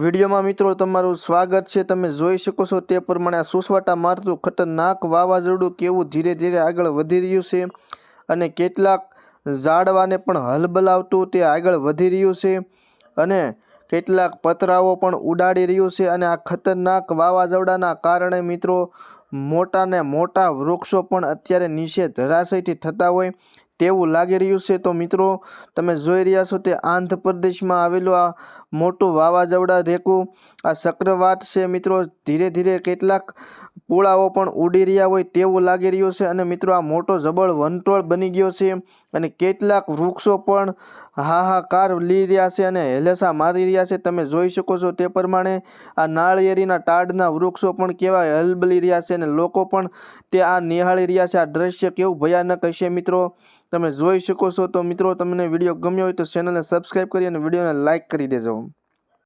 વિડીયોમાં મિત્રો તમારું સ્વાગત છે. તમે જોઈ શકો છો તે પ્રમાણે આ સુસવાટા મારતું ખતરનાક વાવાઝોડું કેવું ધીરે ધીરે આગળ વધી રહ્યું છે અને કેટલાક ઝાડવાને પણ હલબલાવતું તે આગળ વધી રહ્યું છે અને કેટલાક પતરાઓ પણ ઉડાડી રહ્યું છે અને આ ખતરનાક વાવાઝોડાના કારણે મિત્રો મોટા ને મોટા વૃક્ષો પણ અત્યારે નીચે ધરાશયથી થતા હોય તેવું લાગી રહ્યું છે. તો મિત્રો, તમે જોઈ રહ્યા છો તે આંધ્રપ્રદેશમાં આવેલું આ મોટું વાવાઝોડા રેકું. આ ચક્રવાત છે મિત્રો, ધીરે ધીરે કેટલાક પુળાઓ પણ ઉડી રહ્યા હોય તેવું લાગી રહ્યું છે અને મિત્રો આ મોટો જબળ વંટોળ બની ગયો છે અને કેટલાક વૃક્ષો પણ હાહાકાર લઈ રહ્યા છે અને હેલેસા મારી રહ્યા છે. તમે જોઈ શકો છો તે પ્રમાણે આ નાળિયેરીના ટાળના વૃક્ષો પણ કેવા હલબલી રહ્યા છે અને લોકો પણ તે આ નિહાળી રહ્યા છે. આ દ્રશ્ય કેવું ભયાનક હશે મિત્રો? તમે જોઈ શકો છો તો મિત્રો, તમને વીડિયો ગમ્યો હોય તો ચેનલને સબસ્ક્રાઈબ કરી અને વિડીયોને લાઇક કરી દેજો.